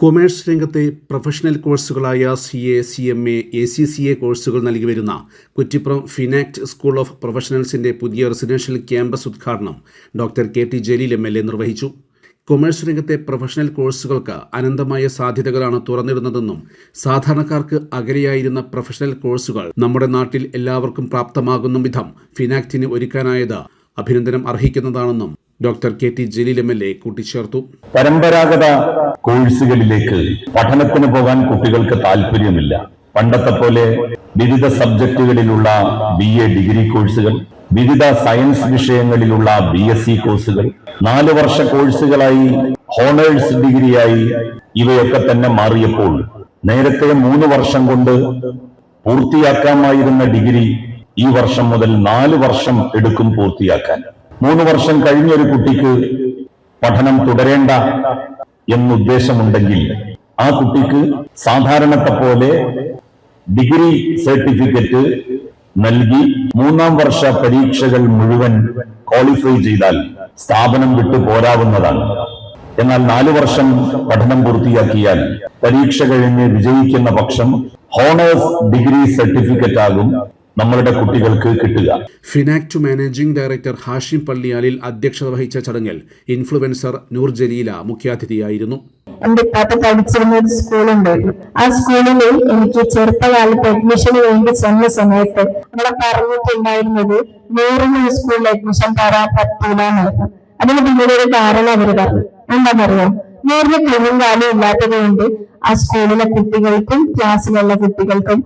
Commerce രംഗത്തെ professional കോഴ്സുകളായ C A C M A A C C A കോഴ്സുകൾ നൽകി വരുന്ന കുറ്റിപ്പുറം ഫിനാക്ട് സ്കൂൾ ഓഫ് പ്രൊഫഷണൽസിന്റെ പുതിയ റെസിഡൻഷ്യൽ ക്യാമ്പസ് ഉദ്ഘാടനം doctor K. T. Jaleel M. L. A നിർവഹിച്ചു. കൊമേഴ്സ് രംഗത്തെ പ്രൊഫഷണൽ കോഴ്സുകൾക്ക് അനന്തമായ സാധ്യതകളാണ് തുറന്നിടുന്നതെന്നും സാധാരണക്കാർക്ക് അകലെയായിരുന്ന പ്രൊഫഷണൽ കോഴ്സുകൾ നമ്മുടെ നാട്ടിൽ എല്ലാവർക്കും പ്രാപ്തമാകുന്ന വിധം ഫിനാക്റ്റിന് ഒരുക്കാനായത് അഭിനന്ദനം അർഹിക്കുന്നതാണെന്നും doctor K T Jaleel M L A കൂട്ടിച്ചേർത്തു. പരമ്പരാഗത കോഴ്സുകളിലേക്ക് പഠനത്തിന് പോകാൻ കുട്ടികൾക്ക് താല്പര്യമില്ല. പണ്ടത്തെ പോലെ വിവിധ സബ്ജക്റ്റുകളിലുള്ള ബി എ ഡിഗ്രി കോഴ്സുകൾ വിവിധ സയൻസ് വിഷയങ്ങളിലുള്ള ബി എസ് സി കോഴ്സുകൾ നാല് വർഷ കോഴ്സുകളായി ഹോണേഴ്സ് ഡിഗ്രിയായി ഇവയൊക്കെ തന്നെ മാറിയപ്പോൾ നേരത്തെ മൂന്ന് വർഷം കൊണ്ട് പൂർത്തിയാക്കാമായിരുന്ന ഡിഗ്രി ഈ വർഷം മുതൽ നാല് വർഷം എടുക്കും പൂർത്തിയാക്കാൻ. മൂന്ന് വർഷം കഴിഞ്ഞ ഒരു കുട്ടിക്ക് പഠനം തുടരേണ്ട എന്നുദ്ദേശമുണ്ടെങ്കിൽ ആ കുട്ടിക്ക് സാധാരണത്തെ പോലെ ഡിഗ്രി സർട്ടിഫിക്കറ്റ് നൽകി മൂന്നാം വർഷ പരീക്ഷകൾ മുഴുവൻ ക്വാളിഫൈ ചെയ്താൽ സ്ഥാപനം വിട്ടു പോരാവുന്നതാണ്. എന്നാൽ നാലു വർഷം പഠനം പൂർത്തിയാക്കിയാൽ പരീക്ഷ കഴിഞ്ഞ് വിജയിക്കുന്ന പക്ഷം ഹോണേഴ്സ് ഡിഗ്രി സർട്ടിഫിക്കറ്റ് ആകും നമ്മളുടെ കുട്ടികൾക്ക് കിട്ടുക. ഫിനാക്ട് മാനേജിംഗ് ഡയറക്ടർ ഹാഷിം പള്ളിയാലിൽ അധ്യക്ഷത വഹിച്ച ചടങ്ങിൽ ഇൻഫ്ലുവൻസർ നൂർ ജലീല മുഖ്യാതിഥിയായിരുന്നു. എന്റെ ഇപ്പാത്ത പഠിച്ചിരുന്ന ഒരു സ്കൂളുണ്ടായിരുന്നു ആ സ്കൂളിൽ എനിക്ക് ചെറുപ്പകാലത്ത് അഡ്മിഷന് വേണ്ടി ചെന്ന സമയത്ത് നമ്മളെ പറഞ്ഞിട്ടുണ്ടായിരുന്നത് വേറൊരു സ്കൂളിൽ അഡ്മിഷൻ തരാൻ പറ്റൂല എന്നായിരുന്നു അതിന് പിന്നീട് ഒരു കാരണം അവർ പറഞ്ഞു. എന്താ പറയാ വേറെ ക്ലിനും കാലും ഇല്ലാത്തത് കൊണ്ട് ആ സ്കൂളിലെ കുട്ടികൾക്കും ക്ലാസ്സിലുള്ള കുട്ടികൾക്കും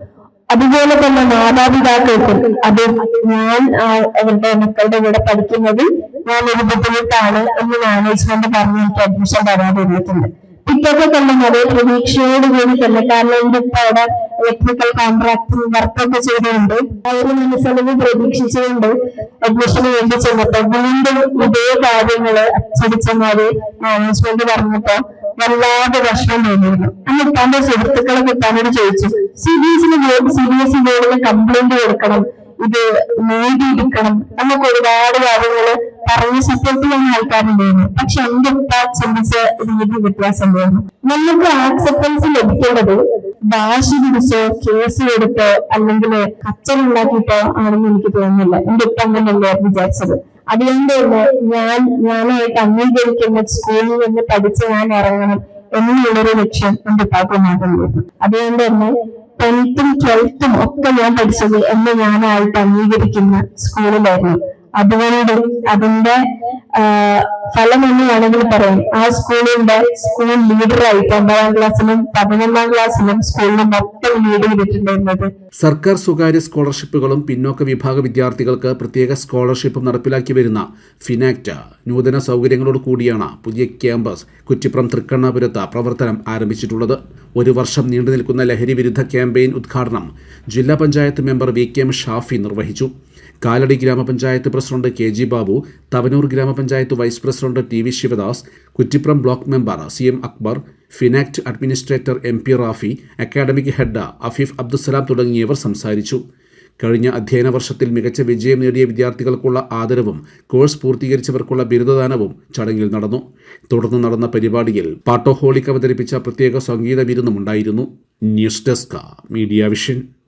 അതുപോലെ തന്നെ മാതാപിതാക്കൾക്കും അത് ഞാൻ അവരുടെ മക്കളുടെ കൂടെ പഠിക്കുന്നത് ഞാൻ ഒരു ബുദ്ധിമുട്ടാണ് എന്ന് മാനേജ്മെന്റ് പറഞ്ഞ് എനിക്ക് അഡ്മിഷൻ തരാതിരുന്നിട്ടുണ്ട്. പിറ്റൊക്കെ തന്നെ അതേ പ്രതീക്ഷയോട് കൂടി തന്നെ കാരണം എന്റെ ഇപ്പൊ അവിടെ ഇലക്ട്രിക്കൽ കോൺട്രാക്ട് വർക്കൊക്കെ ചെയ്തുകൊണ്ട് ആ ഒരു മനസ്സളവ് പ്രതീക്ഷിച്ചുകൊണ്ട് അഡ്മിഷന് വേണ്ടി ചെന്നപ്പോ വീണ്ടും ഇതേ കാര്യങ്ങൾ അച്ചടിച്ചമാര് മാനേജ്മെന്റ് പറഞ്ഞപ്പോ വല്ലാതെ വിഷമം തോന്നിയിരുന്നു. അന്ന് തന്റെ സുഹൃത്തുക്കളെ കിട്ടാനോട് ചോദിച്ചു C B S C B S E ബോർഡിന് കംപ്ലൈന്റ് കൊടുക്കണം ഇത് നേടിയിരിക്കണം നമുക്ക് ഒരുപാട് കാര്യങ്ങൾ പറഞ്ഞ് സപ്പോർട്ട് ചെയ്യുന്ന ആൾക്കാരുണ്ടായിരുന്നു. പക്ഷെ എന്റെ ഉപ്പ ചിന്തിച്ച രീതി വ്യത്യാസമുണ്ടായിരുന്നു നമുക്ക് ആക്സെപ്റ്റൻസ് ലഭിക്കേണ്ടത് വാശി പിടിച്ചോ കേസ് കൊടുത്തോ അല്ലെങ്കിൽ കച്ചറുണ്ടാക്കിയിട്ടോ ആണെന്ന് എനിക്ക് തോന്നുന്നില്ല. എന്റെ ഉപ്പ അങ്ങനെയല്ലേ വിചാരിച്ചത്. അതുകൊണ്ട് തന്നെ ഞാൻ ഞാനായിട്ട് അംഗീകരിക്കുന്ന സ്കൂളിൽ നിന്ന് പഠിച്ച് ഞാൻ ഇറങ്ങണം എന്നുള്ളൊരു ലക്ഷ്യം എന്റെ ഉപ്പാക്കുണ്ടാകുന്നു അതുകൊണ്ട് തന്നെ ടെൻത്തും ട്വൽത്തും ഒക്കെ ഞാൻ പഠിച്ചത് എന്നെ ഞാനായിട്ട് അംഗീകരിക്കുന്ന സ്കൂളിലായിരുന്നു അതുകൊണ്ട് അതിന്റെ ഫലം എന്ന് വേണമെങ്കിൽ പറയാം ആ സ്കൂളിന്റെ സ്കൂൾ ലീഡറായിട്ട് ഒമ്പതാം ക്ലാസ്സിലും പതിനൊന്നാം ക്ലാസ്സിലും സ്കൂളിനെ മൊത്തം ലീഡ് ചെയ്തിട്ടുണ്ടായിരുന്നത്. സർക്കാർ സ്വകാര്യ സ്കോളർഷിപ്പുകളും പിന്നോക്ക വിഭാഗ വിദ്യാർത്ഥികൾക്ക് പ്രത്യേക സ്കോളർഷിപ്പും നടപ്പിലാക്കി വരുന്ന ഫിനാക്റ്റ നൂതന സൗകര്യങ്ങളോട് കൂടിയാണ് പുതിയ ക്യാമ്പസ് കുറ്റിപ്പുറം തൃക്കണ്ണാപുരത്ത് പ്രവർത്തനം ആരംഭിച്ചിട്ടുള്ളത്. ഒരു വർഷം നീണ്ടു നിൽക്കുന്ന ലഹരി വിരുദ്ധ ക്യാമ്പയിൻ ഉദ്ഘാടനം ജില്ലാ panchayat member V K M Shafi നിർവഹിച്ചു. കാലടി ഗ്രാമപഞ്ചായത്ത് president K G Babu Tavanur ഗ്രാമപഞ്ചായത്ത് vice president T V Sivadas Kuttippuram block member C M Akbar Finact administrator M P Rafi academic head Afeef Abdussalam തുടങ്ങിയവർ സംസാരിച്ചു. കഴിഞ്ഞ അധ്യയന വർഷത്തിൽ മികച്ച വിജയം നേടിയ വിദ്യാർത്ഥികൾക്കുള്ള ആദരവും കോഴ്സ് പൂർത്തീകരിച്ചവർക്കുള്ള ബിരുദദാനവും ചടങ്ങിൽ നടന്നു. തുടർന്ന് നടന്ന പരിപാടിയിൽ പാട്ടോഹോളിക് അവതരിപ്പിച്ച പ്രത്യേക സംഗീത വിരുന്നുമുണ്ടായിരുന്നു. News desk media vision.